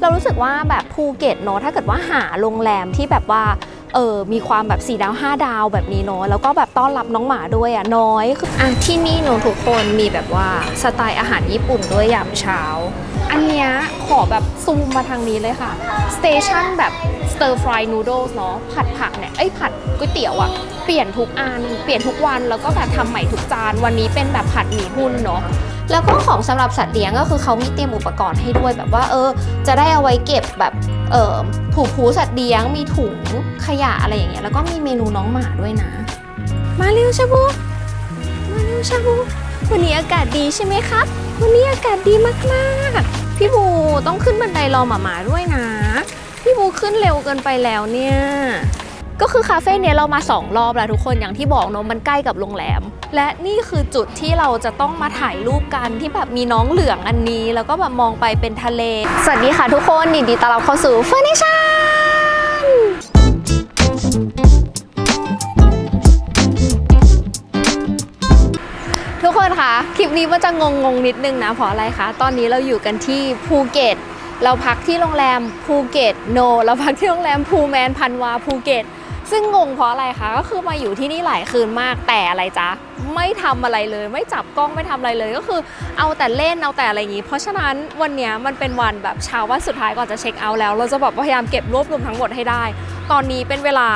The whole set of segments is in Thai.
เรารู้สึกว่าแบบภูเก็ตเนาะถ้าเกิดว่าหาโรงแรมที่แบบว่าเออมีความแบบ4ดาว 5 ดาวแบบนี้เนาะแล้วก็แบบต้อนรับน้องหมาด้วยอะน้อยคืออะที่นี่เนาะทุกคนมีแบบว่าสไตล์อาหารญี่ปุ่นด้วยยามเช้า อันเนี้ยขอแบบซูมมาทางนี้เลยค่ะสเตชันแบบ stir fry noodles เนาะผัดผักเนี่ยไอ้ผัดก๋วยเตี๋ยวอะเปลี่ยนทุกอันเปลี่ยนทุกวันแล้วก็แบบทำใหม่ทุกจานวันนี้เป็นแบบผัดหมี่หุ้นเนาะ แล้วก็ของสำหรับสัตว์เลี้ยงก็คือเขามีเตรียมอุปกรณ์ให้ด้วยแบบว่าเออ จะได้เอาไว้เก็บแบบเออถูกผูสัตว์เลี้ยงมีถุงขยะอะไรอย่างเงี้ยแล้วก็มีเมนูน้องหมาด้วยนะ มาเร็วชาบูมาเร็วชาบูวันนี้อากาศดีใช่ไหมครับ วันนี้อากาศดีมากๆ พี่บูต้องขึ้นบันไดรอหมาหมาด้วยนะ พี่บูขึ้นเร็วเกินไปแล้วเนี่ย ก็คือคาเฟ่เนี้ยเรามาสองรอบแล้วทุกคนอย่างที่บอกเนอะมันใกล้กับโรงแรม และนี่คือจุดที่เราจะต้องมาถ่ายรูปกันที่แบบมีน้องเหลืองอันนี้ แล้วก็แบบมองไปเป็นทะเล สวัสดีค่ะทุกคนยินดีต้อนรับเข้าสู่เฟอร์นิชั่นทุกคนคะคลิปนี้มันจะงงงๆนิดนึงนะเพราะอะไรคะตอนนี้เราอยู่กันที่ภูเก็ต เราพักที่โรงแรมภูเก็ตโน เราพักที่โรงแรมภูแมนพันวาภูเก็ต ซึ่งงงเพราะอะไรคะก็คือมาอยู่ที่นี่หลายคืนมากแต่อะไรจ๊ะไม่ทำอะไรเลย ไม่จับกล้องไม่ทำอะไรเลยก็คือเอาแต่เล่นเอาแต่อะไรอย่างงี้ เพราะฉะนั้นวันนี้มันเป็นวันแบบเช้าวันสุดท้ายก่อนจะเช็คเอาท์แล้ว เราจะแบบพยายามเก็บรวบรวมทั้งหมดให้ได้ ตอนนี้เป็นเวลา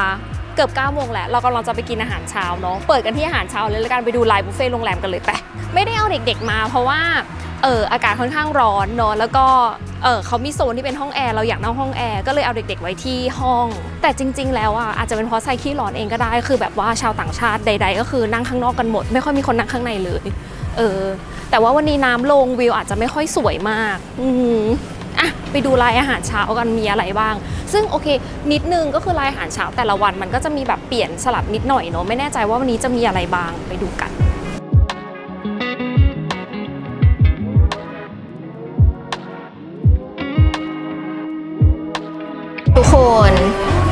เกือบ9โมงแหละเรากำลังจะไปกินอาหารเช้าเนาะเปิดกันที่อาหารเช้าเลยแล้วกันไปดูไลน์บุฟเฟ่ต์โรงแรมกันเลยไปไม่ได้เอาเด็กๆมาเพราะว่า เอออากาศค่อนข้างร้อนเนาะแล้วก็เออเขามีโซนที่เป็นห้องแอร์เราอยากนั่งห้องแอร์ก็เลยเอาเด็ก ๆ ไว้ที่ห้อง แต่จริง ๆ แล้วอะอาจจะเป็นเพราะไซขี้ร้อนเองก็ได้ คือแบบว่าชาวต่างชาติใด ๆ ก็คือนั่งข้างนอกกันหมด ไม่ค่อยมีคนนั่งข้างในเลย เออ แต่ว่าวันนี้น้ำลงวิวอาจจะไม่ค่อยสวยมาก อืมอะไปดูรายอาหารเช้ากันมีอะไรบ้าง ซึ่งโอเค นิดนึงก็คือรายอาหารเช้าแต่ละวันมันก็จะมีแบบเปลี่ยนสลับนิดหน่อยเนอะไม่แน่ใจว่าวันนี้จะมีอะไรบ้างไปดูกัน คน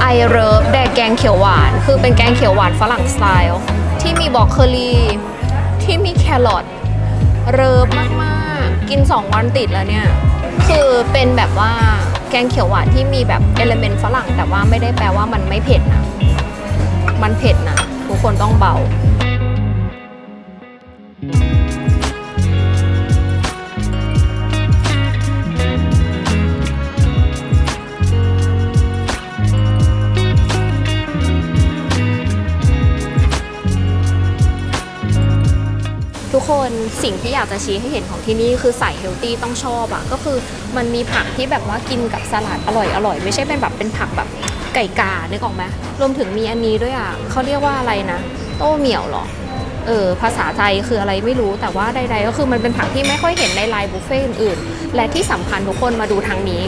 ไอริฟแดกแกงเขียวหวาน คือเป็นแกงเขียวหวานฝรั่งสไตล์ที่มีบอกโคลีที่มีแครอทเริฟมากๆ กิน 2 วันติดแล้วเนี่ย คือเป็นแบบว่าแกงเขียวหวานที่มีแบบเอลเมนต์ฝรั่ง แต่ว่าไม่ได้แปลว่ามันไม่เผ็ดนะ มันเผ็ดนะ ทุกคนต้องเบา สิ่งที่อยากจะชี้ให้เห็นของที่นี่คือใส่เฮลตี้ต้องชอบอะก็คือมันมีผักที่แบบว่ากินกับสลัดอร่อยอร่อยไม่ใช่เป็นแบบเป็นผักแบบไก่กานึกออกไหมรวมถึงมีอันนี้ด้วยอะเขาเรียกว่าอะไรนะ โต้เหมี่ยวเหรอเออภาษาไทยคืออะไรไม่รู้แต่ว่าใดๆก็คือมันเป็นผักที่ไม่ค่อยเห็นในไลน์บุฟเฟ่ต์อื่นๆและที่สำคัญทุกคนมาดูทางนี้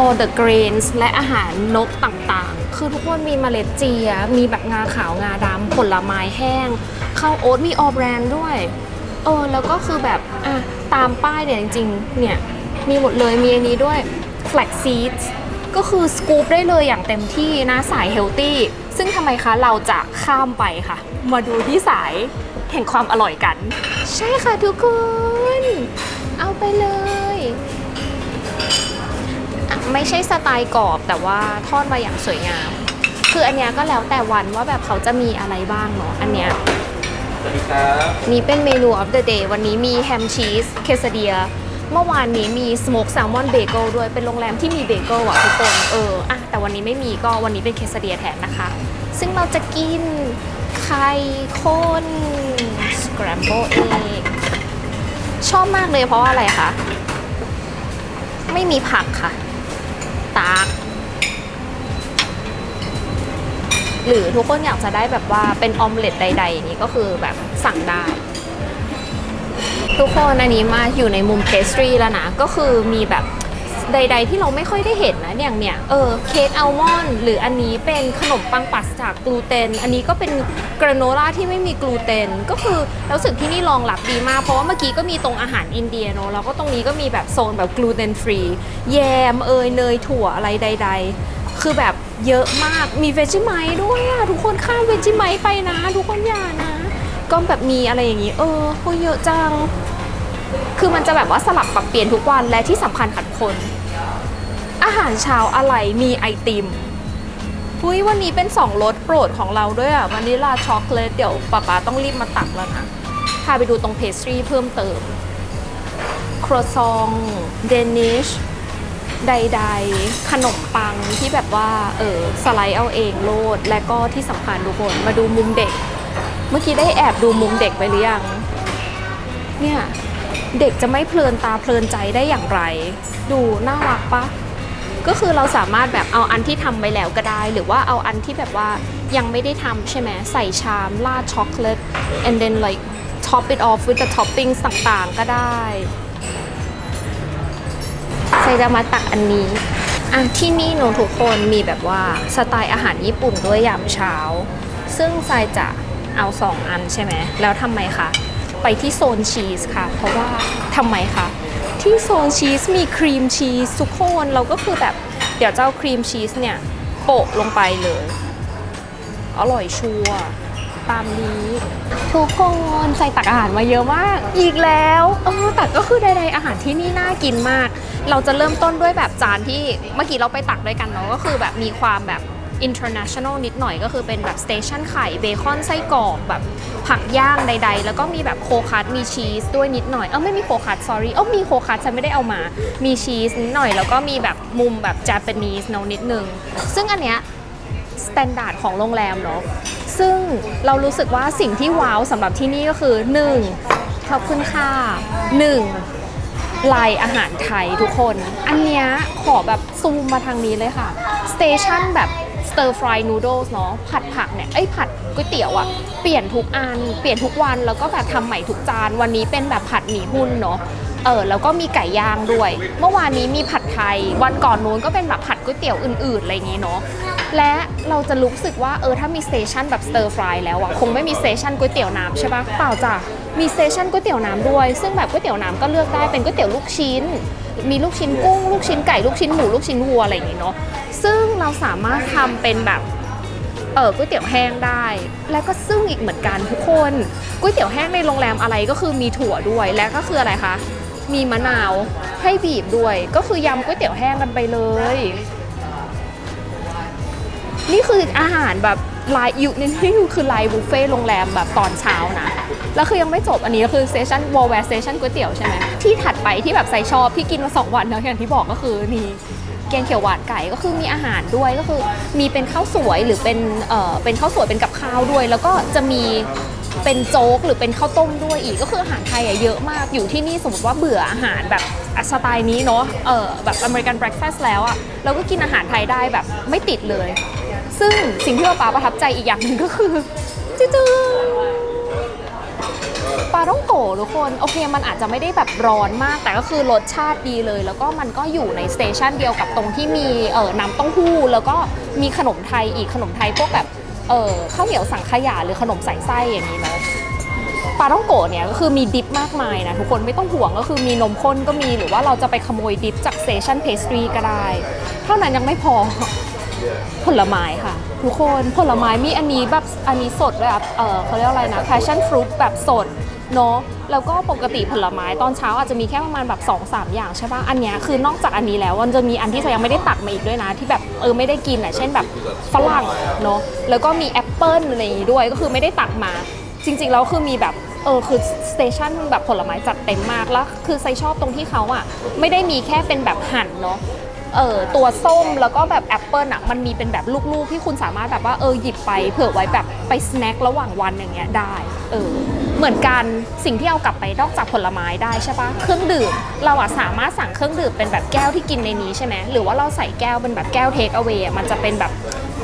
all the grains และอาหารนกต่างๆ คือทุกคนมีเมล็ดเจีย มีแบบงาขาวงาดำผลไม้แห้ง ข้าวโอ๊ตมีออแบรนด์ด้วย เออแล้วก็คือแบบอะตามป้ายเนี่ยจริงๆเนี่ยมีหมดเลยมีอันนี้ด้วย flax seeds ก็คือสกูปได้เลยอย่างเต็มที่นะสายเฮลตี้ซึ่งทำไมคะเราจะข้ามไปค่ะ มาดูที่สายแห่งความอร่อยกัน ใช่ค่ะทุกคน เอาไปเลยอะไม่ใช่สไตล์กรอบแต่ว่าทอดมาอย่างสวยงาม คืออันเนี้ยก็แล้วแต่วันว่าแบบเขาจะมีอะไรบ้างเนาะอันเนี้ย สวัสดีครับนี่เป็นเมนู of the day วันนี้มีแฮมชีสเคสเดียเมื่อวานนี้มีสโมกแซลมอนเบเกิลด้วยเป็นโรงแรมที่มีเบเกิลอะทุกคนเอออะแต่วันนี้ไม่มีก็วันนี้เป็นเคสเดียแทนนะคะ ซึ่งเราจะกินไข่ข้นสครัมเบิลเองชอบมากเลยเพราะว่าอะไรคะ ไม่มีผักค่ะ ตาก หรือทุกคนอยากจะได้แบบว่าเป็นออมเล็ตใด ๆ อย่างนี้ก็คือแบบสั่งได้ ทุกคนอันนี้มาอยู่ในมุมเพสตรีแล้วนะ ก็คือมีแบบใด ๆ ที่เราไม่ค่อยได้เห็นนะอย่างเนี่ยเออเค้กอัลมอนด์หรืออันนี้เป็นขนมปังปราศจากกลูเตน อันนี้ก็เป็นกราโนล่าที่ไม่มีกลูเตน ก็คือรารู้สึกที่นี่รองรับดีมาก เพราะว่าเมื่อกี้ก็มีตรงอาหารอินเดียเนอะแล้วก็ตรงนี้ก็มีแบบโซนแบบกลูเตนฟรี แยมเอยเนยถั่วอะไรใด ๆ คือแบบ เยอะมากมีเวจิไมด้วยอะทุกคนข้ามเวจิไมไปนะ ทุกคนอย่านะ ก็แบบมีอะไรอย่างนี้เออโหเยอะจัง คือมันจะแบบว่าสลับปรับเปลี่ยนทุกวันและที่สำคัญค่ะทุกคน อาหารเช้าอะไรมีไอติมอุ้ยวันนี้เป็น 2รสโปรดของเราด้วยอะวานิลาช็อกโกแลตเดี๋ยวป๊าป๊าต้องรีบมาตักแล้วนะพาไปดูตรงเพสทรีเพิ่มเติมครัวซองเดนิช ใด ๆ ขนมปังที่แบบว่าเออสไลด์เอาเองโลด และก็ที่สำคัญทุกคนมาดูมุมเด็ก เมื่อกี้ได้แอบดูมุมเด็กไปหรือยัง เนี่ย เด็กจะไม่เพลินตาเพลินใจได้อย่างไร ดูน่ารักปะก็คือเราสามารถแบบเอาอันที่ทำไว้แล้วก็ได้ หรือว่าเอาอันที่แบบว่ายังไม่ได้ทำใช่ไหมใส่ชามราดช็อกโกแลต and then like top it off with the toppings ต่างๆ ก็ได้ ใส่จะมาตักอันนี้อะที่นี่หนูทุกคนมีแบบว่าสไตล์อาหารญี่ปุ่นด้วยยามเช้า ซึ่งทรายจะเอาสองอันใช่ไหมแล้วทำไมคะไปที่โซนชีสค่ะ เพราะว่าทำไมคะที่โซนชีสมีครีมชีสทุกคนเราก็คือแบบเดี๋ยวเจะเอาครีมชีสเนี่ยโปะลงไปเลย อร่อยชัวร์ตามนี้ทุกคนใส่ตักอาหารมาเยอะมาก อีกแล้วเออแต่ก็คือใดๆอาหารที่นี่น่ากินมาก เราจะเริ่มต้นด้วยแบบจานที่เมื่อกี้เราไปตักด้วยกันเนาะก็คือแบบมีความแบบ international นิดหน่อยก็คือเป็นแบบสเตชันไข่เบคอนไส้กรอกแบบผักย่างใด ๆ แล้วก็มีแบบโคคัสมีชีสด้วยนิดหน่อย เออไม่มีโคคัส sorry เออมีโคคัสฉันไม่ได้เอามา มีชีสนิดหน่อย แล้วก็มีแบบมุมแบบ Japanese เนาะนิดนึง ซึ่งอันเนี้ยสแตนดาร์ดของโรงแรมเนาะซึ่งเรารู้สึกว่าสิ่งที่ว้าวสำหรับที่นี่ก็คือ 1. ขอบคุณค่ะ 1. ลายอาหารไทยทุกคน อันเนี้ยขอแบบซูมมาทางนี้เลยค่ะ สเตชันแบบ stir fry noodles เนาะผัดผักเนี่ยเอ้ผัดก๋วยเตี๋ยวอะเปลี่ยนทุกอัน เปลี่ยนทุกวันแล้วก็แบบทำใหม่ทุกจาน วันนี้เป็นแบบผัดหมี่หุ้นเนาะเออแล้วก็มีไก่ย่างด้วย เมื่อวานนี้มีผัดไทย วันก่อนนู้นก็เป็นแบบผัดก๋วยเตี๋ยวอื่นๆอะไรอย่างงี้เนาะ และเราจะรู้สึกว่าเออถ้ามีสเตชันแบบสเตอร์ฟรายแล้วอะคงไม่มีสเตชันก๋วยเตี๋ยวน้ำใช่ปะเปล่าจ้ะมีสเตชันก๋วยเตี๋ยวน้ำด้วย ซึ่งแบบก๋วยเตี๋ยวน้ำก็เลือกได้เป็นก๋วยเตี๋ยวลูกชิ้น มีลูกชิ้นกุ้ง ลูกชิ้นไก่ลูกชิ้นหมูลูกชิ้นวัวอะไรอย่างงี้เนาะซึ่งเราสามารถทำเป็นแบบเออก๋วยเตี๋ยวแห้งได้ แล้วก็ซึ่งอีกเหมือนกันทุกคนก๋วยเตี๋ยวแห้งในโรงแรมอะไรก็คือมีถั่วด้วยและก็คืออะไรคะมีมะนาวให้บีบด้วย ก็คือยำก๋วยเตี๋ยวแห้งกันไปเลย นี่คืออาหารแบบไลน์อยู่นี่นี่คือไลน์บุฟเฟ่โรงแรมแบบตอนเช้านะ แล้วคือยังไม่จบอันนี้ก็คือเซสชั่นวอลแวร์เซสชั่นก๋วยเตี๋ยวใช่ไหมที่ถัดไปที่แบบใส่ชอบที่กินมาสองวันแล้วอย่างที่บอกก็คือนี่แกงเขียวหวานไก่ก็คือมีอาหารด้วยก็คือมีเป็นข้าวสวยหรือเป็นเอ่อเป็นข้าวสวยเป็นกับข้าวด้วย แล้วก็จะมีเป็นโจ๊กหรือเป็นข้าวต้มด้วยอีกก็คืออาหารไทยอะเยอะมากอยู่ที่นี่สมมติว่าเบื่ออาหารแบบสไตล์นี้เนาะเออแบบอเมริกันเบรคฟาสต์แล้วอะเราก็กินอาหารไทยได้แบบไม่ติดเลย ซึ่งสิ่งที่ป้าประทับใจอีกอย่างหนึ่งก็คือจื้อๆปลาต้องโกะทุกคน โอเค มันอาจจะไม่ได้แบบร้อนมาก แต่ก็คือรสชาติดีเลย แล้วก็มันก็อยู่ในสเตชันเดียวกับตรงที่มีเอ่อน้ำเต้าหู้ แล้วก็มีขนมไทยอีกขนมไทยพวกแบบเออข้าวเหนียวสังขยาหรือขนมใส่ไส้อย่างนี้เนาะปลาต้องโกะเนี่ยก็คือมีดิปมากมายนะทุกคนไม่ต้องห่วงก็คือมีนมข้นก็มีหรือว่าเราจะไปขโมยดิปจากสเตชันเพสตรีก็ได้ เท่านั้นยังไม่พอ ผลไม้ค่ะ ทุกคนผลไม้มีอันนี้แบบอันนี้สดแบบเออเขาเรียกอะไรนะ passion fruit แบบสดเนาะแล้วก็ปกติผลไม้ตอนเช้าอาจจะมีแค่ประมาณแบบ2อสอย่างใช่ป่ะอันนี้คือนอกจากอันนี้แล้วมันจะมีอันที่ยังไม่ได้ตักมาอีกด้วยนะ ที่แบบเออไม่ได้กินอะเช่นแบบฝรั่งเนาะแล้วก็มีแอปเปิ้ลอะไรอย่างงี้ด้วยก็คือไม่ได้ตักมา จริงๆแล้วคือมีแบบเออคือสเตชันแบบผลไม้จัดเต็มมากแล้วคือไซชอบตรงที่เขาอะไม่ได้มีแค่เป็นแบบหั่นเนาะ เออตัวส้มแล้วก็แบบแอปเปิลอะมันมีเป็นแบบลูกๆ ที่คุณสามารถแบบว่าเออหยิบไปเผื่อไว้แบบไปสแน็คระหว่างวันอย่างเงี้ยได้เออเหมือนกันสิ่งที่เอากลับไปนอกจากผลไม้ได้ใช่ปะเครื่องดื่ม เราอะสามารถสั่งเครื่องดื่มเป็นแบบแก้วที่กินในนี้ใช่ไหมหรือว่าเราใส่แก้วเป็นแบบแก้วเทคเอา a y มันจะเป็นแบบ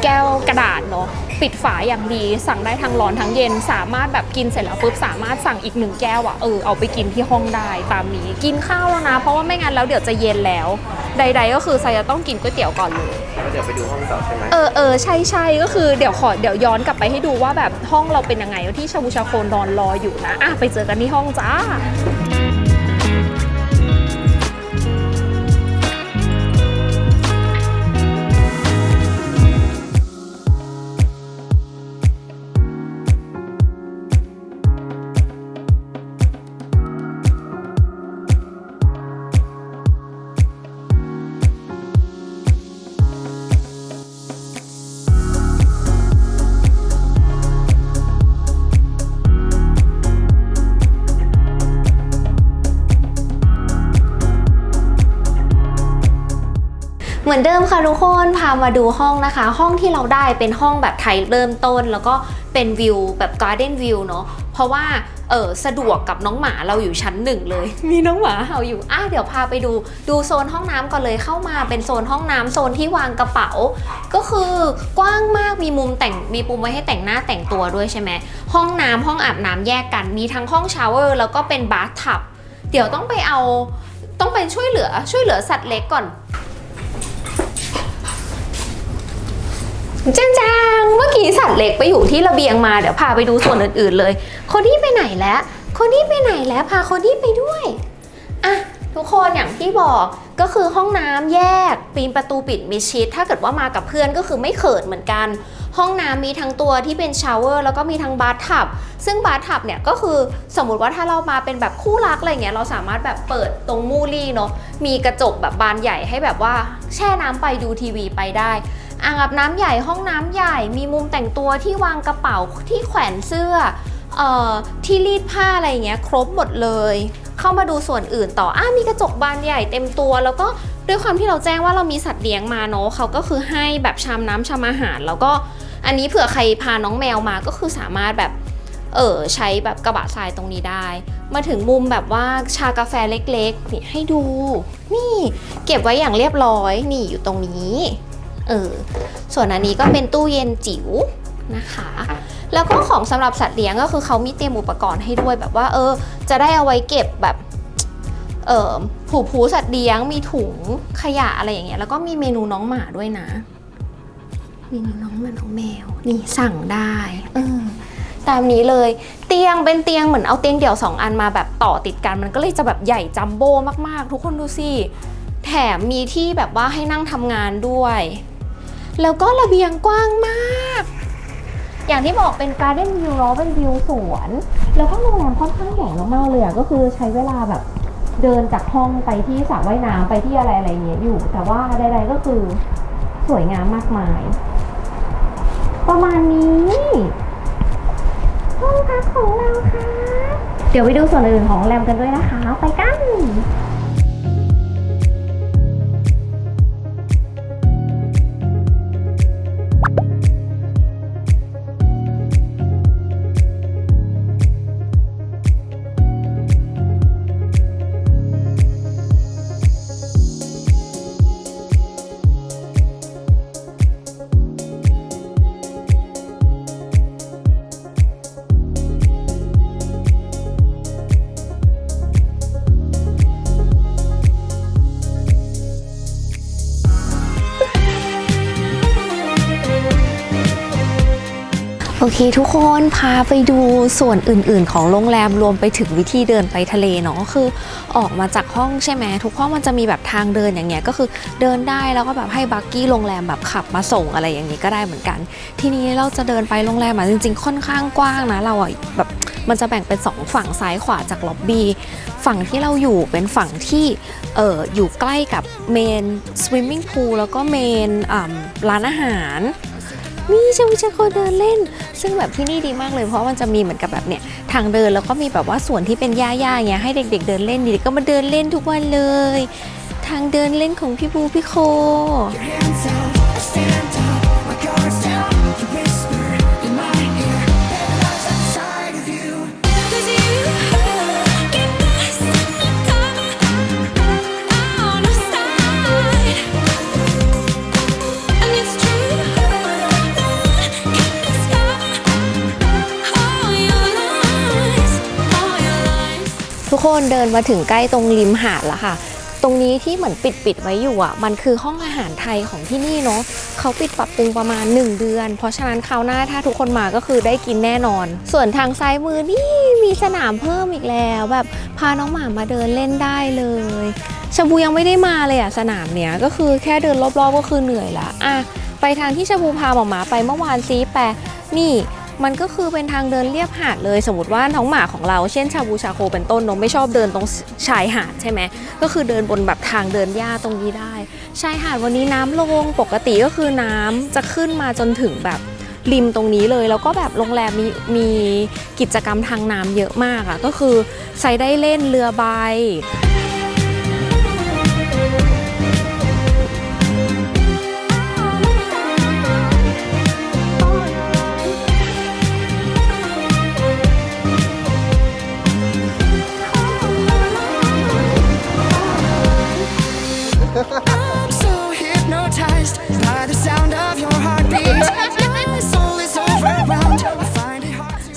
แก้วกระดาษเนาะปิดฝาอย่างดี สั่งได้ทั้งร้อนทั้งเย็นสามารถแบบกินเสร็จแล้วปุ๊บสามารถสั่งอีกหนึ่งแก้วอะเออเอาไปกินที่ห้องได้ตามนี้กินข้าวแล้วนะ เพราะว่าไม่งั้นแล้วเดี๋ยวจะเย็นแล้ว ใด ๆ ก็คือไซจะต้องกินก๋วยเตี๋ยวก่อนเลยแล้วเดี๋ยวไปดูห้องต่อใช่ไหมเออเออใช่ใช่ก็คือเดี๋ยวขอเดี๋ยวย้อนกลับไปให้ดูว่าแบบห้องเราเป็นยังไงที่ชาบูชาโคนนอนรออยู่นะอะไปเจอกันที่ห้องจ้า เหมือนเดิมค่ะทุกคนพามาดูห้องนะคะ ห้องที่เราได้เป็นห้องแบบไทยเริ่มต้น แล้วก็เป็นวิวแบบการ์เด้นวิวเนาะเพราะว่าเออสะดวกกับน้องหมาเราอยู่ชั้นหนึ่งเลย มีน้องหมาเห่าอยู่อะเดี๋ยวพาไปดูดูโซนห้องน้ำก่อนเลยเข้ามาเป็นโซนห้องน้ำโซนที่วางกระเป๋า ก็คือกว้างมากมีมุมแต่งมีปุ่มไว้ให้แต่งหน้าแต่งตัวด้วยใช่ไหมห้องน้ำห้องอาบน้ำแยกกัน มีทั้งห้องชาวเวอร์แล้วก็เป็นบาร์ทับเดี๋ยวต้องไปเอาต้องไปช่วยเหลือช่วยเหลือสัตว์เล็กก่อน จ้างจางๆเมื่อกี้สัตว์เล็กไปอยู่ที่ระเบียงมาเดี๋ยวพาไปดูส่วนอื่นๆเลย คนที่ไปไหนแล้ว คนที่ไปไหนแล้วพาคนที่ไปด้วยอะทุกคนอย่างที่บอกก็คือห้องน้ำแยกปีนประตูปิดมิชิดถ้าเกิดว่ามากับเพื่อนก็คือไม่เขินเหมือนกัน ห้องน้ำมีทั้งตัวที่เป็นชาวเวอร์แล้วก็มีทั้งบาร์ทับซึ่งบาร์ทับเนี่ยก็คือสมมุติว่าถ้าเรามาเป็นแบบคู่รักอะไรเงี้ยเราสามารถแบบเปิดตรงมูลี่เนาะมีกระจกแบบบานใหญ่ให้แบบว่าแช่น้ำไปดูทีวีไปได้ อ่างอาบน้ำใหญ่ห้องน้ำใหญ่ มีมุมแต่งตัวที่วางกระเป๋าที่แขวนเสื้อออที่รีดผ้าอะไรอย่างเงี้ยครบหมดเลย เข้ามาดูส่วนอื่นต่ออะมีกระจกบานใหญ่เต็มตัว แล้วก็ด้วยความที่เราแจ้งว่าเรามีสัตว์เลี้ยงมาเนาะเขาก็คือให้แบบชามน้ำชามอาหาร แล้วก็อันนี้เผื่อใครพาน้องแมวมาก็คือสามารถแบบเออใช้แบบกระบะทรายตรงนี้ได้ มาถึงมุมแบบว่าชากาแฟเล็กๆนี่ให้ดู นี่เก็บไว้อย่างเรียบร้อยนี่อยู่ตรงนี้ เออส่วนอันนี้ก็เป็นตู้เย็นจิ๋วนะคะ แล้วก็ของสำหรับสัตว์เลี้ยงก็คือเขามีเตรียมอุปกรณ์ให้ด้วยแบบว่า เออ จะได้เอาไว้เก็บแบบเออผูผูสัตว์เลี้ยงมีถุงขยะอะไรอย่างเงี้ยแล้วก็มีเมนูน้องหมาด้วยนะเมนูน้องหมาน้องแมวนี่สั่งได้เออตามนี้เลยเตียงเป็นเตียงเหมือนเอาเตียงเดี่ยวสองอันมาแบบต่อติดกันมันก็เลยจะแบบใหญ่จัมโบ้มากๆ ทุกคนดูสิแถมมีที่แบบว่าให้นั่งทำงานด้วย แล้วก็ระเบียงกว้างมาก อย่างที่บอกเป็นการ์เด้นวิวเนาะเป็นวิวสวน แล้วก็โรงแรมค่อนข้างใหญ่มากๆเลยอะก็คือใช้เวลาแบบเดินจากห้องไปที่สระว่ายน้ำไปที่อะไรอะไรเงี้ยอยู่ แต่ว่าใดๆก็คือสวยงามมากมาย ประมาณนี้ห้องพักของเราค่ะ เดี๋ยวไปดูส่วนอื่นของโรงแรมกันด้วยนะคะ ไปกัน เคทุกคนพาไปดูส่วนอื่นๆ ของโรงแรมรวมไปถึงวิธีเดินไปทะเลเนาะคือออกมาจากห้องใช่ไหมทุกห้องมันจะมีแบบทางเดินอย่างเงี้ยก็คือเดินได้แล้วก็แบบให้บักกี้โรงแรมแบบขับมาส่งอะไรอย่างนี้ก็ได้เหมือนกัน ทีนี้เราจะเดินไปโรงแรมอะจริง ๆ ค่อนข้างกว้างนะเราอะแบบมันจะแบ่งเป็นสองฝั่งซ้ายขวาจากล็อบบี้ฝั่งที่เราอยู่เป็นฝั่งที่เอออยู่ใกล้กับเมนสวิมมิ่งพูลแล้วก็เมนร้านอาหาร นี่ชวิชาโคเดินเล่น ซึ่งแบบที่นี่ดีมากเลยเพราะมันจะมีเหมือนกับแบบเนี่ยทางเดินแล้วก็มีแบบว่าส่วนที่เป็นหญ้าๆอย่างเงี้ยให้เด็ก ๆ เดินเล่นดีก็มาเดินเล่นทุกวันเลย ทางเดินเล่นของพี่บูพี่โค คนเดินมาถึงใกล้ตรงริมหาดแล้วค่ะ ตรงนี้ที่เหมือนปิดปิดไว้อยู่อะ มันคือห้องอาหารไทยของที่นี่เนาะเขาปิดปรับปรุงประมาณ 1 เดือน เพราะฉะนั้นคราวหน้าถ้าทุกคนมาก็คือได้กินแน่นอน ส่วนทางซ้ายมือนี่มีสนามเพิ่มอีกแล้ว แบบพาน้องหมามาเดินเล่นได้เลยชาบูยังไม่ได้มาเลยอะสนามเนี้ยก็คือแค่เดินรอบๆก็คือเหนื่อยละอะไปทางที่ชาบูพาหมาหมาไปเมื่อวานซีแปะนี่ มันก็คือเป็นทางเดินเรียบหาดเลย สมมติว่าน้องหมาของเราเช่นชาบูชาโคเป็นต้นเนอะไม่ชอบเดินตรงชายหาดใช่ไหมก็คือเดินบนแบบทางเดินหญ้าตรงนี้ได้ชายหาดวันนี้น้ำลงปกติก็คือน้ำจะขึ้นมาจนถึงแบบริมตรงนี้เลย แล้วก็แบบโรงแรมมีมีกิจกรรมทางน้ำเยอะมากอะ่ะก็คือใช้ได้เล่นเรือใบ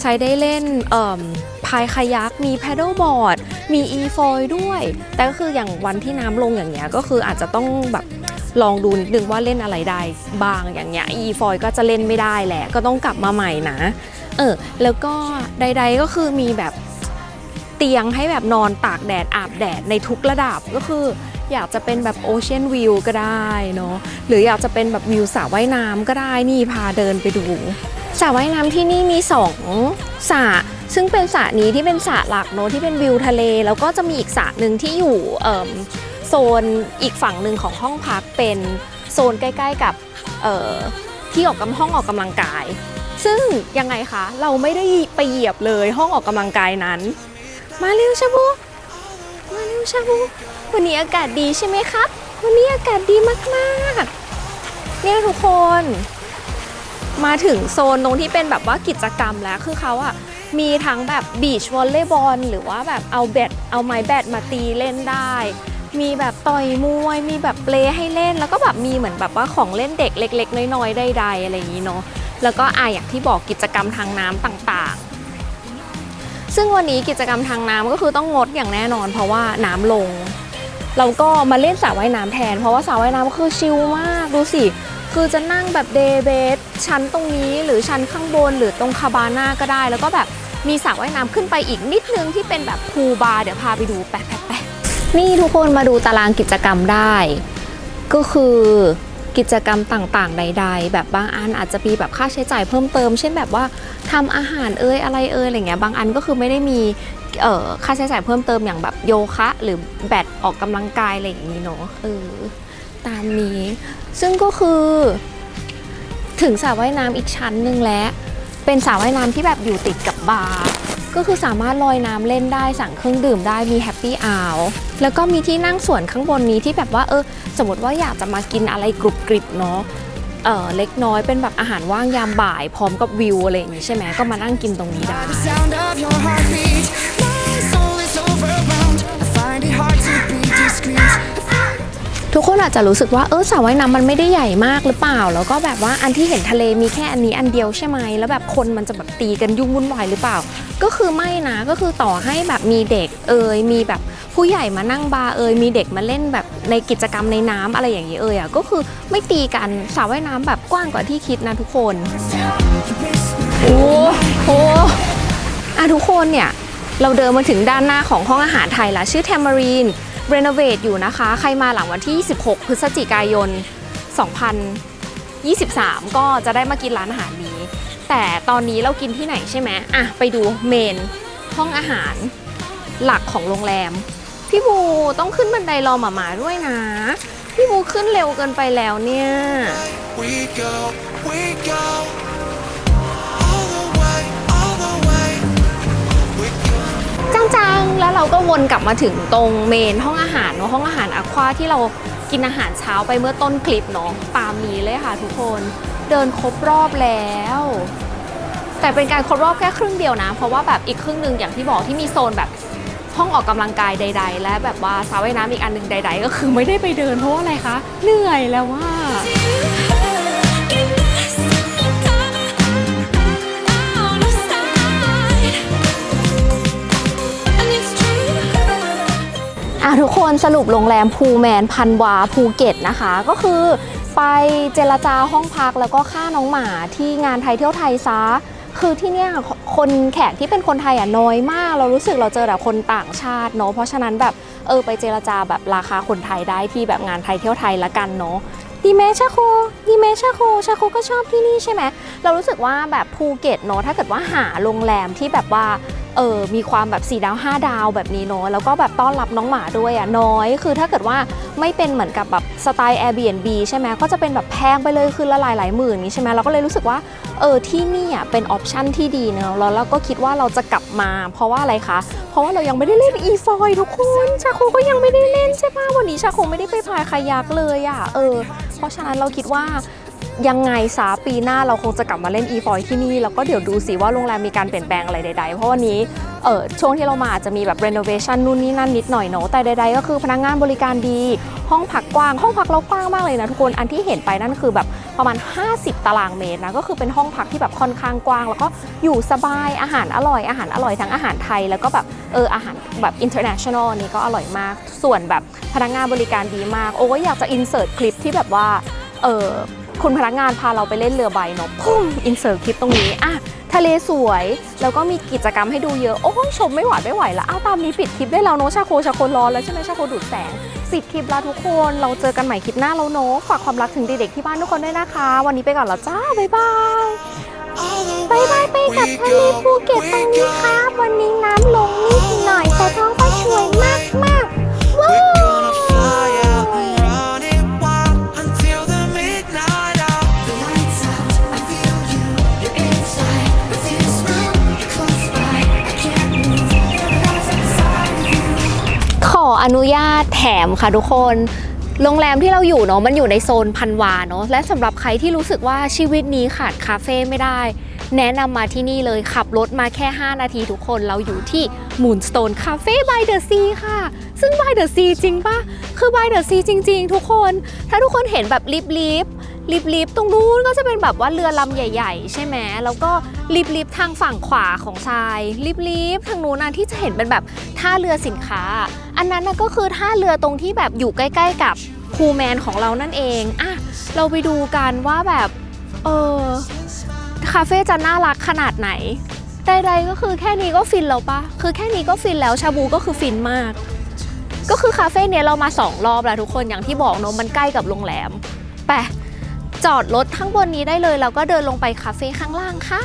ใช้ได้เล่นพายคายัก มีแพด d ลบอร์ด มีอีฟอยด้วย แต่ก็คืออย่างวันที่น้ำลงอย่างเงี้ยก็คืออาจจะต้องแบบลองดูนิดนึงว่าเล่นอะไรได้บ้างอย่างเงี้ยอีฟอยก็จะเล่นไม่ได้แหละ ก็ต้องกลับมาใหม่นะ เออ แล้วก็ใด ๆก็คือมีแบบเตียงให้แบบนอนตากแดดอาบแดดในทุกระดับก็คืออยากจะเป็นแบบโอเชียนวิวก็ได้เนาะหรืออยากจะเป็นแบบวิวสระว่ายน้ำก็ได้นี่พาเดินไปดู สระว่ายน้ำที่นี่มีสองสระซึ่งเป็นสระนี้ที่เป็นสระหลักเนาะที่เป็นวิวทะเล แล้วก็จะมีอีกสระหนึ่งที่อยู่โซนอีกฝั่งหนึ่งของห้องพักเป็นโซนใกล้ ๆ กับที่ออกกำห้องออกกำลังกาย ซึ่งยังไงคะเราไม่ได้ไปเหยียบเลยห้องออกกำลังกายนั้น มาเร็วชาบูมาเร็วชาบูวันนี้อากาศดีใช่ไหมครับ วันนี้อากาศดีมากๆเนี่ยทุกคน มาถึงโซนตรงที่เป็นแบบว่ากิจกรรมแล้วคือเขาอะมีทั้งแบบบีชวอลเลย์บอลหรือว่าแบบเอาแบดเอาไม้แบดมาตีเล่นได้ มีแบบต่อยมวย มีแบบเปลให้เล่น แล้วก็แบบมีเหมือนแบบว่าของเล่นเด็กเล็ก ๆ น้อยๆใดๆอะไรอย่างนี้เนาะแล้วก็อะอย่างที่บอกกิจกรรมทางน้ำต่างๆ ซึ่งวันนี้กิจกรรมทางน้ำก็คือต้องงดอย่างแน่นอน เพราะว่าน้ำลง เราก็มาเล่นสระว่ายน้ำแทน เพราะว่าสระว่ายน้ำคือชิลมากดูสิ คือจะนั่งแบบเดย์เบสชั้นตรงนี้หรือชั้นข้างบน หรือตรงคาบาน่าก็ได้ แล้วก็แบบมีสระว่ายน้ำขึ้นไปอีกนิดนึงที่เป็นแบบพูลบาร์เดี๋ยวพาไปดูแปะแปะแปะนี่ทุกคนมาดูตารางกิจกรรมได้ ก็คือกิจกรรมต่างๆ ใด ๆ แบบบางอันอาจจะมีแบบค่าใช้จ่ายเพิ่มเติม เช่นแบบว่าทำอาหารเอ่ยอะไรเอ่ยอะไรเงี้ยบางอันก็คือไม่ได้มีเออค่าใช้จ่ายเพิ่มเติมอย่างแบบโยคะ หรือแบดออกกำลังกายอะไรอย่างนี้เนาะเออ ตามนี้ ซึ่งก็คือ ถึงสระว่ายน้ำอีกชั้นหนึ่งแล้ว เป็นสระว่ายน้ำที่แบบอยู่ติดกับบาร์ก็คือสามารถลอยน้ำเล่นได้สั่งเครื่องดื่มได้มีแฮปปี้อาวแล้วก็มีที่นั่งส่วนข้างบนนี้ที่แบบว่าเออสมมติว่าอยากจะมากินอะไรกรุบกริบเนาะเออเล็กน้อยเป็นแบบอาหารว่างยามบ่าย พร้อมกับวิวอะไรอย่างนี้ใช่ไหมก็มานั่งกินตรงนี้ได้ ทุกคนอาจจะรู้สึกว่าเออสระว่ายน้ำมันไม่ได้ใหญ่มากหรือเปล่า แล้วก็แบบว่าอันที่เห็นทะเลมีแค่อันนี้อันเดียวใช่ไหมแล้วแบบคนมันจะแบบตีกันยุ่งวุ่นวายหรือเปล่า ก็คือไม่นะก็คือต่อให้แบบมีเด็กเอ่ยมีแบบผู้ใหญ่มานั่งบาร์เอ่ยมีเด็กมาเล่นแบบในกิจกรรมในน้ำอะไรอย่างนี้เอ่ยอะก็คือไม่ตีกันสระว่ายน้ำแบบกว้างกว่าที่คิดนะทุกคนโอ้โหอะทุกคนเนี่ยเราเดินมาถึงด้านหน้าของห้องอาหารไทยละชื่อแทมารีน Tamarin Renovate อยู่นะคะ ใครมาหลังวันที่26พฤศจิกายน 2023 ก็จะได้มากินร้านอาหารนี้ แต่ตอนนี้เรากินที่ไหนใช่ไหมอะ ไปดูเมนห้องอาหารหลักของโรงแรม พี่บูต้องขึ้นบันไดรอหมาหมาด้วยนะ พี่บูขึ้นเร็วเกินไปแล้วเนี่ย We go, we go เราก็วนกลับมาถึงตรงเมนห้องอาหารเนาะห้องอาหารอควาที่เรากินอาหารเช้าไปเมื่อต้นคลิปเนาะตามนี้เลยค่ะทุกคน เดินครบรอบแล้ว แต่เป็นการครบรอบแค่ครึ่งเดียวนะ เพราะว่าแบบอีกครึ่งหนึ่งอย่างที่บอกที่มีโซนแบบห้องออกกำลังกายใด ๆ และแบบว่าสระว่ายน้ำอีกอันหนึ่งใด ๆ ก็คือไม่ได้ไปเดินเพราะอะไรคะเหนื่อยแล้วว่า อะทุกคนสรุปโรงแรมภูแมนพันวาภูเก็ตนะคะ ก็คือไปเจรจาห้องพักแล้วก็ค่าน้องหมาที่งานไทยเที่ยวไทยซะคือที่เนี่ยคนแขกที่เป็นคนไทยอะน้อยมาก เรารู้สึกเราเจอแต่คนต่างชาติเนาะเพราะฉะนั้นแบบเออไปเจรจาแบบราคาคนไทยได้ที่แบบงานไทยเที่ยวไทยละกันเนาะดีไหมชาโคดีไหมชาโคชาโคก็ชอบที่นี่ใช่ไหมเรารู้สึกว่าแบบภูเก็ตเนาะถ้าเกิดว่าหาโรงแรมที่แบบว่า เออมีความแบบ4ดาว 5 ดาวแบบนี้เนาะแล้วก็แบบต้อนรับน้องหมาด้วยอะน้อย คือถ้าเกิดว่าไม่เป็นเหมือนกับแบบสไตล์ Airbnb ใช่ไหมก็จะเป็นแบบแพงไปเลยคือละหลายหลายหมื่นนี้ใช่ไหมเราก็เลยรู้สึกว่าเออที่นี่อะเป็นออปชั่นที่ดีเนาะแล้วเราก็คิดว่าเราจะกลับมา เพราะว่าอะไรคะ เพราะว่าเรายังไม่ได้เล่น e f o i ทุกคนชาโคก็ยังไม่ได้เล่นใช่ปะวันนี้ชาโคไม่ได้ไปพายคายักเลยอะเออเพราะฉะนั้นเราคิดว่า ยังไงซาปีหน้าเราคงจะกลับมาเล่น e f o ที่นี่ แล้วก็เดี๋ยวดูสิว่าโรงแรมมีการเปลี่ยนแปลงอะไรใดๆ เพราะวันนี้เออช่วงที่เรามาอาจจะมีแบบ renovation นู่นนี่นั่นนิดหน่อยเนาะแต่ใดๆ ก็คือพนักงานบริการดี ห้องพักกว้าง ห้องพักเรากว้างมากเลยนะทุกคนอันที่เห็นไปนั่นคือแบบประมาณ 50 ตารางเมตรนะก็คือเป็นห้องพักที่แบบค่อนข้างกว้าง แล้วก็อยู่สบายอาหารอร่อยอาหารอร่อยทั้งอาหารไทย แล้วก็แบบเอออาหารแบบ international นี่ก็อร่อยมาก ส่วนแบบพนักงานบริการดีมาก โอ้ก็อยากจะ insert คลิปที่แบบว่าเออ คุณพนักงานพาเราไปเล่นเรือใบเนาะพุ่ม insert คลิปตรงนี้อะทะเลสวย แล้วก็มีกิจกรรมให้ดูเยอะ โอ้ยชมไม่ไหวไม่ไหวละอ้าวตามนี้ปิดคลิปได้แล้วเนาะชาโคชาโคร้อนแล้วใช่ไหมชาโคดูดแสงสิบคลิปแล้วทุกคน เราเจอกันใหม่คลิปหน้าแล้วเนอะฝากความรักถึงเด็กๆที่บ้านทุกคนด้วยนะคะ วันนี้ไปก่อนแล้วจ้าบ๊ายบายบ๊ายบายไปกับทะเลภูเก็ตตรงนี้ครับวันนี้น้ำลงนิดหน่อยแต่ท้องฟ้าสวยมากมากๆว้า นุญาตแถมค่ะทุกคนโรงแรมที่เราอยู่เนาะมันอยู่ในโซนพันวาเนาะและสำหรับใครที่รู้สึกว่าชีวิตนี้ขาดคาเฟ่ไม่ได้ แนะนำมาที่นี่เลยขับรถมาแค่ 5 นาทีทุกคนเราอยู่ที่ Moonstone Cafe by the Sea ค่ะ ซึ่ง by the Sea จริงปะคือ by the Sea จริง ๆ ทุกคน ถ้าทุกคนเห็นแบบลิฟลิฟ ลิฟลิฟตรงนู้นก็จะเป็นแบบว่าเรือลำใหญ่ ๆ ใช่ไหมแล้วก็ลิฟลิฟทางฝั่งขวาของทรายลิฟลิฟทางนู้นนะที่จะเห็นเป็นแบบท่าเรือสินค้า อันนั้นนะก็คือท่าเรือตรงที่แบบอยู่ใกล้ ๆ กับคูแมนของเรานั่นเองอะเราไปดูกันว่าแบบเออคาเฟ่จะน่ารักขนาดไหนใดๆก็คือแค่นี้ก็ฟินแล้วปะคือแค่นี้ก็ฟินแล้วชาบูก็คือฟินมาก ก็คือคาเฟ่เนี้ยเรามาสองรอบแล้วทุกคนอย่างที่บอกเนอะมันใกล้กับโรงแรมไป จอดรถข้างบนนี้ได้เลย แล้วก็เดินลงไปคาเฟ่ข้างล่างค่ะ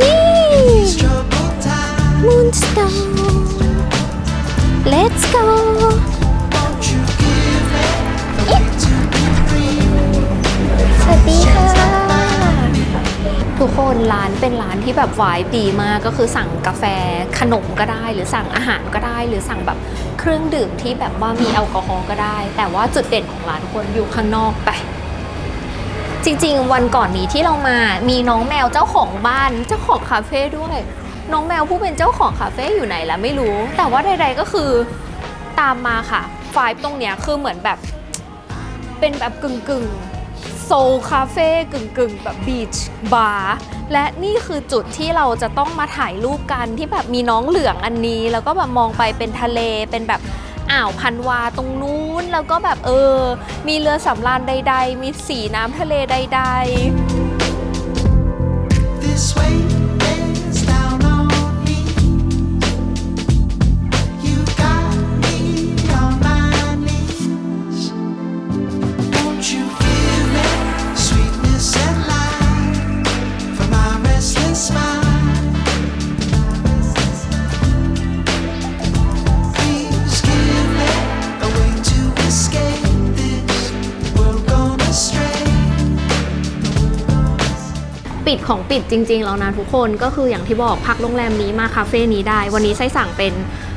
นี่ troubled time. Moonstone Let's go สวัสดีค่ะ ทุกคนร้านเป็นร้านที่แบบวายดีมากก็คือสั่งกาแฟขนมก็ได้ หรือสั่งอาหารก็ได้ หรือสั่งแบบ รื่องดื่มที่แบบว่ามีแอลกอฮอล์ก็ได้ แต่ว่าจุดเด่นของร้านทุกคนอยู่ข้างนอกไป จริงๆ วันก่อนนี้ที่เรามามีน้องแมวเจ้าของบ้านเจ้าของคาเฟ่ด้วย น้องแมวผู้เป็นเจ้าของคาเฟ่อยู่ไหนแล้วไม่รู้ แต่ว่าใดๆก็คือตามมาค่ะไฟตรงเนี้ยคือเหมือนแบบเป็นแบบกึ่งกึ่ง โซลคาเฟ่กึ่งกึ่งแบบบีชบาร์และนี่คือจุดที่เราจะต้องมาถ่ายรูปกันที่แบบมีน้องเหลืองอันนี้ แล้วก็แบบมองไปเป็นทะเลเป็นแบบอ่าวพันวาตรงนู้น แล้วก็แบบเออ มีเรือสำราญใด ๆ มีสีน้ำทะเลใด ๆ This way. ของปิดจริง ๆ แล้วนะทุกคนก็คืออย่างที่บอกพักโรงแรมนี้มาคาเฟ่นี้ได้ วันนี้ไส้สั่งเป็น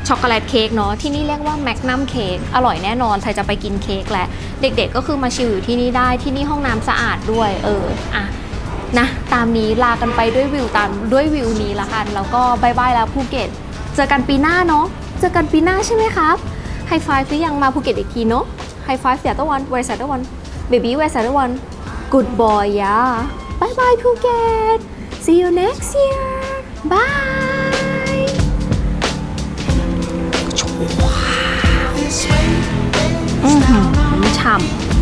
ช็อกโกแลตเค้กเนาะที่นี่เรียกว่าแมกนัมเค้กอร่อยแน่นอนใครจะไปกินเค้กและเด็กๆก็คือมาชิลอยู่ที่นี่ได้ที่นี่ห้องน้ำสะอาดด้วยเอออะนะตามนี้ลากันไปด้วยวิวตามด้วยวิวนี้ละกันแล้วก็บายบายแล้วภูเก็ตเจอกันปีหน้าเนาะเจอกันปีหน้าใช่ไหมครับไฮไฟฟ์หรือยังมาภูเก็ตอีกทีเนาะไฮไฟฟ์เสียตะวัน where's the other one baby where's the other one good boy yeah bye bye Phuket see you next year bye This weight is อื้อหื down on อฉ่ำ